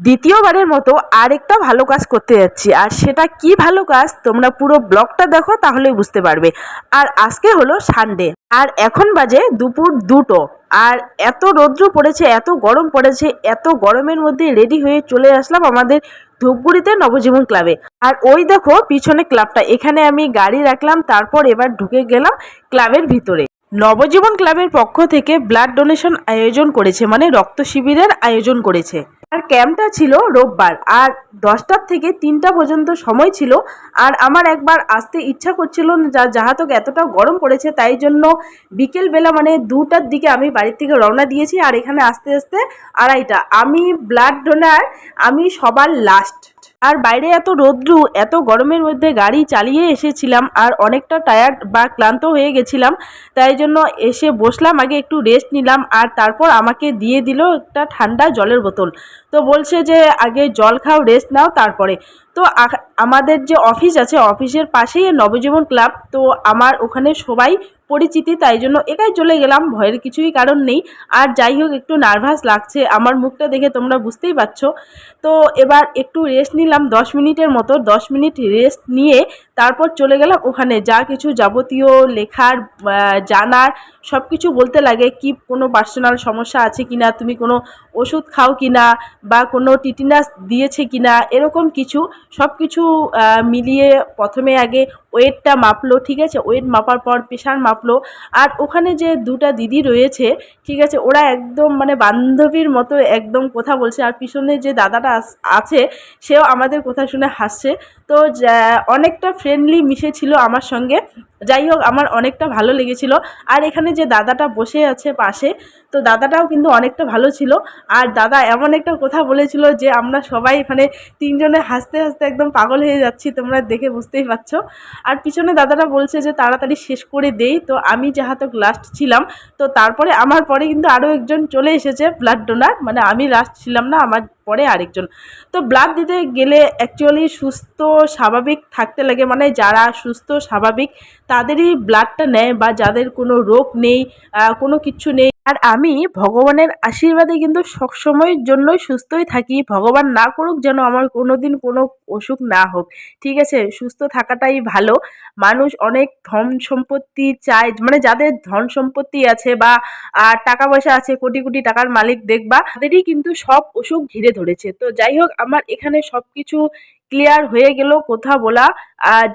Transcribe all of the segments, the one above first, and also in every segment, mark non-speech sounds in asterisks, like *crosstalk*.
দ্বিতীয়বারের মতো আরেকটা ভালো কাজ করতে যাচ্ছি। আর সেটা কি ভালো কাজ? তোমরা পুরো ব্লগটা দেখো, তাহলেই বুঝতে পারবে। আর আজকে হলো সানডে আর এখন বাজে দুপুর দুটো। আর এত রৌদ্র পড়েছে, এত গরম পড়েছে, এত গরমের মধ্যে রেডি হয়ে চলে আসলাম আমাদের ধূপগুড়িতে নবজীবন ক্লাবে আর ওই দেখো, পিছনে ক্লাবটা এখানে আমি গাড়ি রাখলাম, তারপর এবার ঢুকে গেলাম ক্লাবের ভিতরে। নবজীবন ক্লাবের পক্ষ থেকে ব্লাড ডোনেশন আয়োজন করেছে মানে রক্ত শিবিরের আয়োজন করেছে। আর ক্যাম্পটা ছিল রোববার আর দশটার থেকে তিনটা পর্যন্ত সময় ছিল। আর আমার একবার আসতে ইচ্ছা করছিল যা যাহাতক এতটা গরম পড়েছে, তাই জন্য বিকেলবেলা মানে দুটার দিকে আমি বাড়ির থেকে রওনা দিয়েছি। আর এখানে আস্তে আস্তে আড়াইটা। আমি ব্লাড ডোনার আমি সবার লাস্ট আর বাইরে এত রোদ্রু, এত গরমের মধ্যে গাড়ি চালিয়ে এসেছিলাম আর অনেকটা টায়ার্ড বা ক্লান্ত হয়ে গেছিলাম। তাই জন্য এসে বসলাম, আগে একটু রেস্ট নিলাম আর তারপর আমাকে দিয়ে দিল একটা ঠান্ডা জলের বোতল। তো বলছে যে, আগে জল খাও রেস্ট নাও, তারপরে। তো আমাদের যে অফিস আছে অফিসের পাশেই নবজীবন ক্লাব তো আমার ওখানে সবাই পরিচিতি, তাই জন্য একাই চলে গেলাম। ভয়ের কিছুই কারণ নেই। আর যাই হোক, একটু নার্ভাস লাগছে। আমার মুখটা দেখে তোমরা বুঝতেই পারছ। তো এবার একটু রেস্ট নিলাম। দশ মিনিটের মতো, দশ মিনিট রেস্ট নিয়ে তারপর চলে গেলাম ওখানে। যা কিছু যাবতীয় লেখার জানার সব কিছু বলতে লাগে কি কোনো পার্সোনাল সমস্যা আছে কি না তুমি কোনো ওষুধ খাও কি না বা কোনো টিটিনাস দিয়েছে কিনা, এরকম কিছু সব কিছু মিলিয়ে প্রথমে আগে ওয়েটটা মাপলো, ঠিক আছে? ওয়েট মাপার পর প্রেশার মাপলো। আর ওখানে যে দুটা দিদি রয়েছে, ঠিক আছে? ওরা একদম মানে বান্ধবীর মতো একদম কথা বলছে। আর পিছনে যে দাদাটা আছে, সেও আমাদের কথা শুনে হাসছে। তো অনেকটা ফ্রেন্ডলি মিশেছিল আমার সঙ্গে। যাই হোক আমার অনেকটা ভালো লেগেছিল। আর এখানে যে দাদাটা বসে আছে পাশে, তো দাদাটাও কিন্তু অনেকটা ভালো ছিল। আর দাদা এমন একটা কথা বলেছিল যে, আমরা সবাই এখানে তিনজনে হাসতে হাসতে একদম পাগল হয়ে যাচ্ছি, তোমরা দেখে বুঝতেই পারছ। আর পিছনে দাদাটা বলছে যে, তাড়াতাড়ি শেষ করে দেই। তো আমি যাহাতক লাস্ট ছিলাম, তো তারপরে আমার পরে কিন্তু আরও একজন চলে এসেছে ব্লাড ডোনার মানে আমি লাস্ট ছিলাম না, আমার পরে আরেকজন। তো ব্লাড দিতে গেলে অ্যাকচুয়ালি সুস্থ, স্বাভাবিক থাকতে লাগে। মানে যারা সুস্থ, স্বাভাবিক তাদেরই ব্লাডটা নেয় বা যাদের কোনো রোগ নেই কোনো কিছু নেই। আর আমি ভগবানের আশীর্বাদে কিন্তু সবসময়ের জন্যই সুস্থই থাকি। ভগবান না করুক যেন আমার কোনো দিন কোনো অসুখ না হোক। ঠিক আছে? সুস্থ থাকাটাই ভালো। মানুষ অনেক ধন সম্পত্তি চায় মানে যাদের ধন সম্পত্তি আছে বা টাকা পয়সা আছে, কোটি কোটি টাকার মালিক, দেখবা তাদেরই কিন্তু সব অসুখ ঘিরে ধরেছে। তো যাই হোক, আমার এখানে সব কিছু ক্লিয়ার হয়ে গেল কথা বলা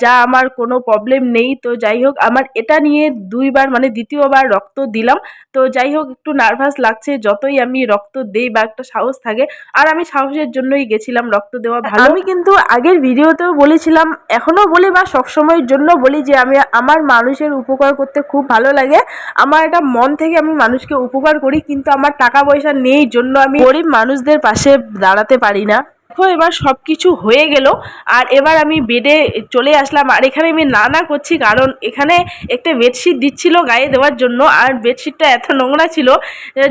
যা আমার কোনো প্রবলেম নেই। তো যাই হোক আমার এটা নিয়ে দুইবার মানে দ্বিতীয়বার রক্ত দিলাম। তো যাই হোক একটু নার্ভাস লাগছে যতই আমি রক্ত দেই বা একটা সাহস থাকে আর আমি সাহসের জন্যই গেছিলাম রক্ত দেওয়া। ভালো। আমি কিন্তু আগের ভিডিওতেও বলেছিলাম এখনও বলি বা সবসময়ের জন্য বলি যে আমি আমার মানুষের উপকার করতে খুব ভালো লাগে। আমার এটা মন থেকে আমি মানুষকে উপকার করি কিন্তু আমার টাকা পয়সা নেই জন্য আমি গরিব মানুষদের পাশে দাঁড়াতে পারি না। দেখো এবার সব কিছু হয়ে গেল, আর এবার আমি বেডে চলে আসলাম। আর এখানে আমি না না করছি, কারণ এখানে একটা বেডশিট দিচ্ছিল গায়ে দেওয়ার জন্য, আর বেডশিটটা এত নোংরা ছিল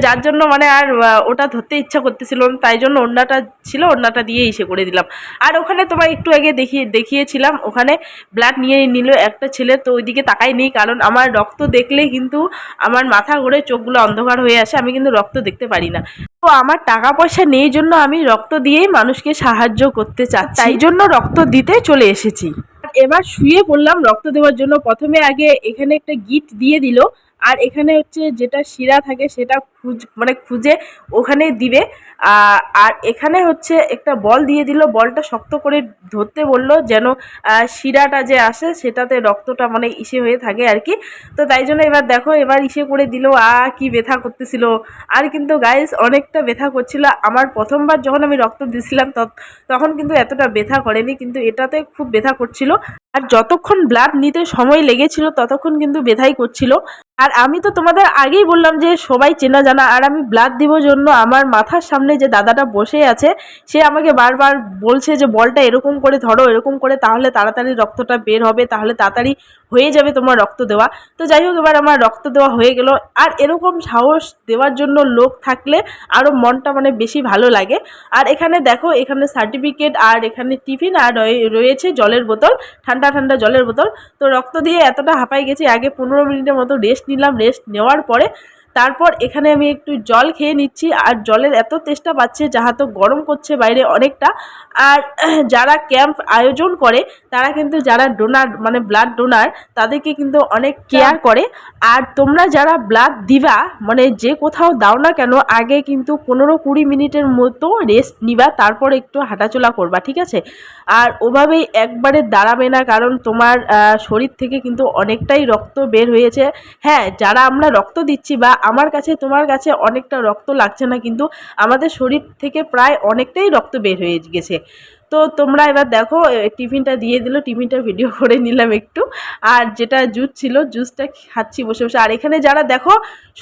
যার জন্য মানে আর ওটা ধরতে ইচ্ছা করতেছিল তাই জন্য ওড়নাটা ছিল, ওড়নাটা দিয়ে ইসে করে দিলাম। আর ওখানে তোমার একটু আগে দেখিয়ে, দেখিয়েছিলাম, ওখানে ব্লাড নিয়ে নিল একটা ছেলে, তো ওইদিকে তাকাই নেই কারণ আমার রক্ত দেখলেই কিন্তু আমার মাথা ঘুরে চোখগুলো অন্ধকার হয়ে আসে, আমি কিন্তু রক্ত দেখতে পারি না। আমার টাকা পয়সা নেই জন্য আমি রক্ত দিয়েই মানুষকে সাহায্য করতে চাই তাই জন্য রক্ত দিতে চলে এসেছি। এবার শুয়ে পড়লাম রক্ত দেওয়ার জন্য। প্রথমে আগে এখানে একটা গিট দিয়ে দিল। আর এখানে হচ্ছে যেটা শিরা থাকে সেটা খুঁজ মানে খুঁজে ওখানে দিবে। আর এখানে হচ্ছে একটা বল দিয়ে দিল, বলটা শক্ত করে ধরতে বলল যেন শিরাটা যে আসে সেটাতে রক্তটা মানে ইসে হয়ে থাকে আর কি। তো তাই জন্য এবার দেখো, এবার ইসে করে দিল, আ, কি ব্যথা করতেছিল। আর কিন্তু গাইস অনেকটা ব্যথা করছিল। আমার প্রথমবার যখন আমি রক্ত দিছিলাম তখন কিন্তু এতটা ব্যথা করেনি, কিন্তু এটাতে খুব ব্যথা করছিল। আর যতক্ষণ ব্লাড নিতে সময় লেগেছিল ততক্ষণ কিন্তু ব্যথাই করছিল। আর আমি তো তোমাদের আগেই বললাম যে সবাই চেনা জানা, আর আমি ব্লাড দিব জন্য আমার মাথার সামনে যে দাদাটা বসে আছে, সে আমাকে বারবার বলছে যে, বলটা এরকম করে ধরো, এরকম করে তাহলে তাড়াতাড়ি রক্তটা বের হবে, তাহলে তাড়াতাড়ি হয়ে যাবে তোমার রক্ত দেওয়া। তো যাই হোক, এবার আমার রক্ত দেওয়া হয়ে গেল। আর এরকম সাহস দেওয়ার জন্য লোক থাকলে আরও মনটা মানে বেশি ভালো লাগে। আর এখানে দেখো, এখানে সার্টিফিকেট আর এখানে টিফিন আর রয়ে- রয়েছে জলের বোতল, ঠান্ডা ঠান্ডা জলের বোতল। তো রক্ত দিয়ে এতটা হাঁপাই গেছি, আগে পনেরো মিনিটের মতো রেস্ট নিলাম রেস্ট নেওয়ার পরে তারপর এখানে আমি একটু জল খেয়ে নিচ্ছি আর জলের এত তেষ্টা পাচ্ছে যাহা তো গরম করছে বাইরে অনেকটা। আর *clears throat* যারা ক্যাম্প আয়োজন করে তারা কিন্তু যারা ডোনার মানে ব্লাড ডোনার তাদেরকে কিন্তু অনেক কেয়ার করে। আর তোমরা যারা ব্লাড দিবা মানে যে কোথাও দাও না কেন আগে কিন্তু পনেরো কুড়ি মিনিটের মতো রেস্ট নিবা তারপর একটু হাঁটাচলা করবা ঠিক আছে? আর ওভাবেই একবারে দাঁড়াবে না কারণ তোমার শরীর থেকে কিন্তু অনেকটাই রক্ত বের হয়েছে। হ্যাঁ যারা আমরা রক্ত দিচ্ছি বা আমার কাছে, তোমার কাছে অনেকটা রক্ত লাগছে না, কিন্তু আমাদের শরীর থেকে প্রায় অনেকটাই রক্ত বের হয়ে গেছে। তো তোমরা এবার দেখো টিফিনটা দিয়ে দিল, টিফিনটা ভিডিও করে নিলাম একটু। আর যেটা জুস ছিল জুসটা খাচ্ছি বসে বসে। আর এখানে যারা দেখো,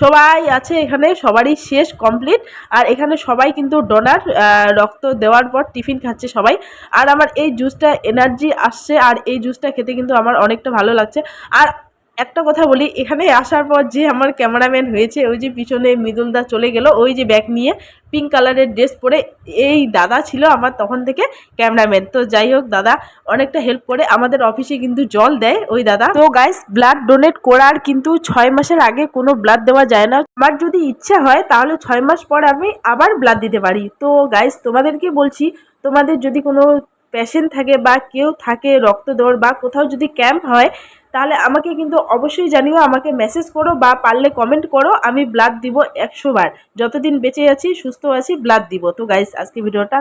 সবাই আছে, এখানে সবারই শেষ কমপ্লিট আর এখানে সবাই কিন্তু ডোনার রক্ত দেওয়ার পর টিফিন খাচ্ছে সবাই। আর আমার এই জুসটা এনার্জি আসছে, আর এই জুসটা খেতে কিন্তু আমার অনেকটা ভালো লাগছে। আর একটা কথা বলি, এখানে আসার পর যে আমার ক্যামেরাম্যান হয়েছে, ওই যে পিছনে মৃদুলদা চলে গেল, ওই যে ব্যাগ নিয়ে পিঙ্ক কালারের ড্রেস পরে এই দাদা ছিল আমার তখন থেকে ক্যামেরাম্যান। তো যাই হোক দাদা, অনেকটা হেল্প করে, আমাদের অফিসে কিন্তু জল দেয় ওই দাদা। তো গাইস ব্লাড ডোনেট করার কিন্তু ছয় মাসের আগে কোনো ব্লাড দেওয়া যায় না। আমার যদি ইচ্ছা হয়, তাহলে ছয় মাস পর আমি আবার ব্লাড দিতে পারি। তো গাইস তোমাদেরকে বলছি, তোমাদের যদি কোনো পেশেন্ট থাকে বা কেউ থাকে রক্ত দেওয়ার বা কোথাও যদি ক্যাম্প হয় তাহলে আমাকে কিন্তু অবশ্যই জানিও, আমাকে মেসেজ করো বা পারলে কমেন্ট করো, আমি ব্লাড দিব একশো বার। যতদিন বেঁচে আছি, সুস্থ আছি ব্লাড দিব। তো গাইস আজকে ভিডিওটা